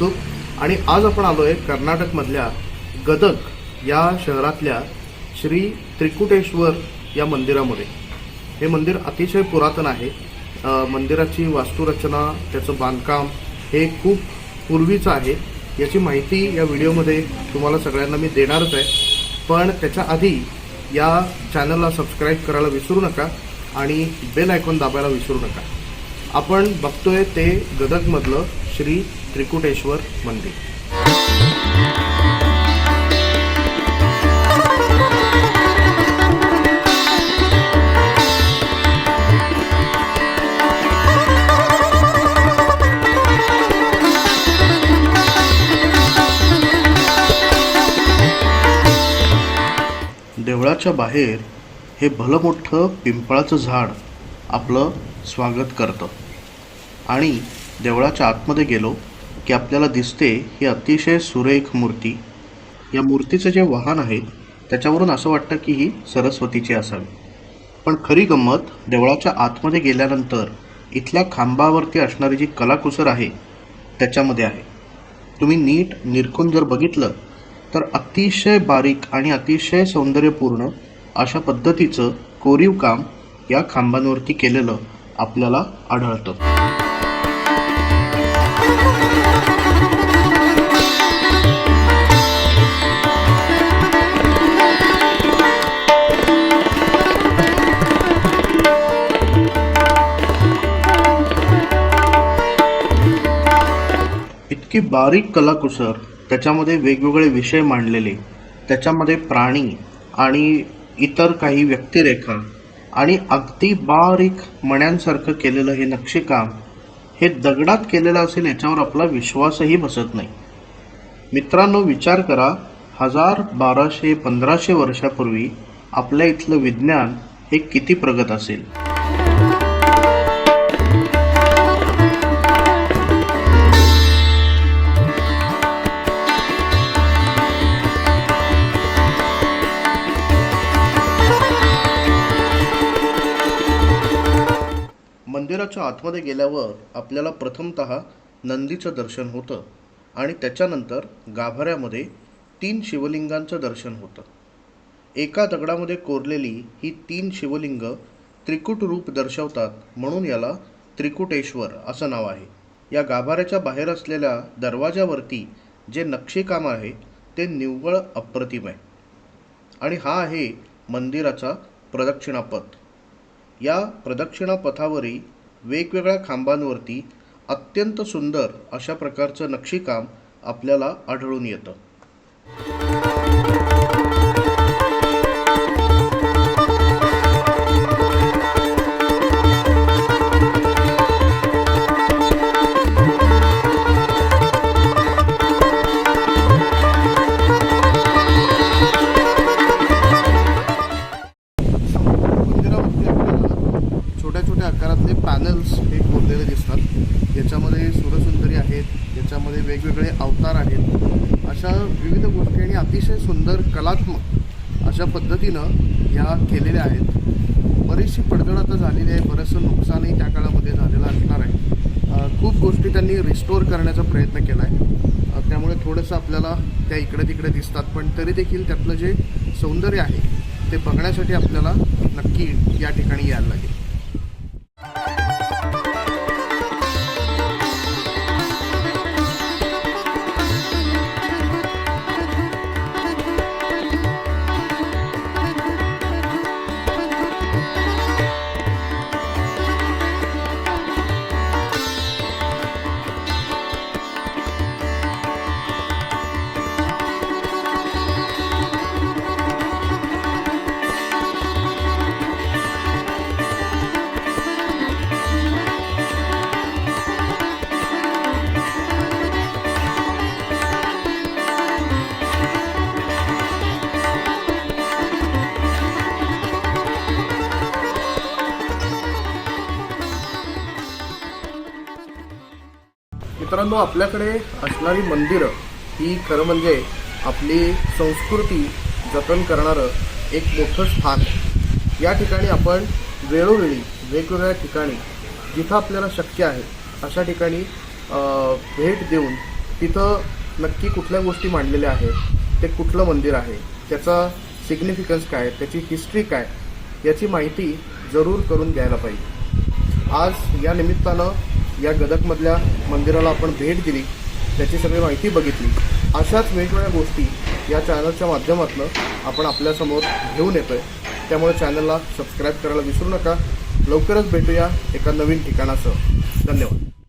मी आणि आज आपण आलो आहे कर्नाटकमधल्या गदक या शहरातल्या श्री त्रिकुटेश्वर या मंदिरामध्ये. हे मंदिर अतिशय पुरातन आहे. मंदिराची वास्तुरचना त्याचं बांधकाम हे खूप पूर्वीचं आहे. याची माहिती या व्हिडिओमध्ये तुम्हाला सगळ्यांना मी देणारच आहे. पण त्याच्या आधी या चॅनलला सबस्क्राईब करायला विसरू नका आणि बेल आयकॉन दाबायला विसरू नका. आपण बघतोय ते गदकमधलं श्री त्रिकुटेश्वर मंदिर. देवळाच्या बाहेर हे भलं मोठं पिंपळाचं झाड आपलं स्वागत करतं. आणि देवळाच्या आतमध्ये गेलो की आपल्याला दिसते ही अतिशय सुरेख मूर्ती. या मूर्तीचं जे वाहन आहे त्याच्यावरून असं वाटतं की ही सरस्वतीची असावी. पण खरी गंमत देवळाच्या आतमध्ये गेल्यानंतर इथल्या खांबावरती असणारी जी कलाकुसर आहे त्याच्यामध्ये आहे. तुम्ही नीट निरखून जर बघितलं तर अतिशय बारीक आणि अतिशय सौंदर्यपूर्ण अशा पद्धतीचं कोरीव काम या खांबांवरती केलेलं आपल्याला आढळतं. इतकी बारीक कलाकुसर त्याच्यामध्ये वेगवेगळे विषय मांडलेले त्याच्यामध्ये प्राणी आणि इतर काही व्यक्तिरेखा आणि अगदी बारीक मण्यांसारखं केलेलं हे नक्षीकाम हे दगडात केलेलं असेल याच्यावर आपला विश्वासही बसत नाही. मित्रांनो विचार करा हजार बाराशे पंधराशे वर्षापूर्वी आपल्या इथलं विज्ञान हे किती प्रगत असेल? मंदिराच्या आतमध्ये गेल्यावर आपल्याला प्रथमतः नंदीचं दर्शन होतं आणि त्याच्यानंतर गाभाऱ्यामध्ये तीन शिवलिंगांचं दर्शन होतं. एका दगडामध्ये कोरलेली ही तीन शिवलिंग त्रिकूट रूप दर्शवतात म्हणून याला त्रिकुटेश्वर असं नाव आहे. या गाभाऱ्याच्या बाहेर असलेल्या दरवाजावरती जे नक्षीकाम आहे ते निव्वळ अप्रतिम आहे. आणि हा आहे मंदिराचा प्रदक्षिणापथ. या प्रदक्षिणा पथावरील वेगवेगळ्या खांबांवरती अत्यंत सुंदर अशा प्रकारचं नक्षीकाम आपल्याला आढळून येतं. आहेत वेगवेगळे अवतार आहेत. अशा विविध गोष्टी आणि अतिशय सुंदर कलात्मक अशा पद्धतीनं ह्या केलेल्या आहेत. बरीचशी पडझड आता झालेली आहे. बरंचसं नुकसानही त्या काळामध्ये झालेलं असणार आहे. खूप गोष्टी त्यांनी रिस्टोअर करण्याचा प्रयत्न केला आहे त्यामुळे थोडंसं आपल्याला त्या इकडे तिकडे दिसतात. पण तरी देखील त्यातलं जे सौंदर्य आहे ते बघण्यासाठी आपल्याला नक्की या ठिकाणी यायला लागेल. मित्रांनो आपल्याकडे असणारी मंदिरं ही खरं म्हणजे आपली संस्कृती जतन करणारं एक मोठं स्थान आहे. या ठिकाणी आपण वेळोवेळी वेगवेगळ्या ठिकाणी जिथं आपल्याला शक्य आहे अशा ठिकाणी भेट देऊन तिथं नक्की कुठल्या गोष्टी मांडलेल्या आहेत ते कुठलं मंदिर आहे त्याचा सिग्निफिकन्स काय त्याची हिस्ट्री काय याची माहिती जरूर करून घ्यायला पाहिजे. आज या निमित्तानं या गदकमधल्या मंदिराला आपण भेट दिली त्याची सगळी माहिती बघितली. अशाच वेगवेगळ्या गोष्टी या चॅनलच्या माध्यमातून आपण आपल्यासमोर घेऊन येतो आहे त्यामुळे चॅनलला सबस्क्राईब करायला विसरू नका. लवकरच भेटूया एका नवीन ठिकाणासह. धन्यवाद.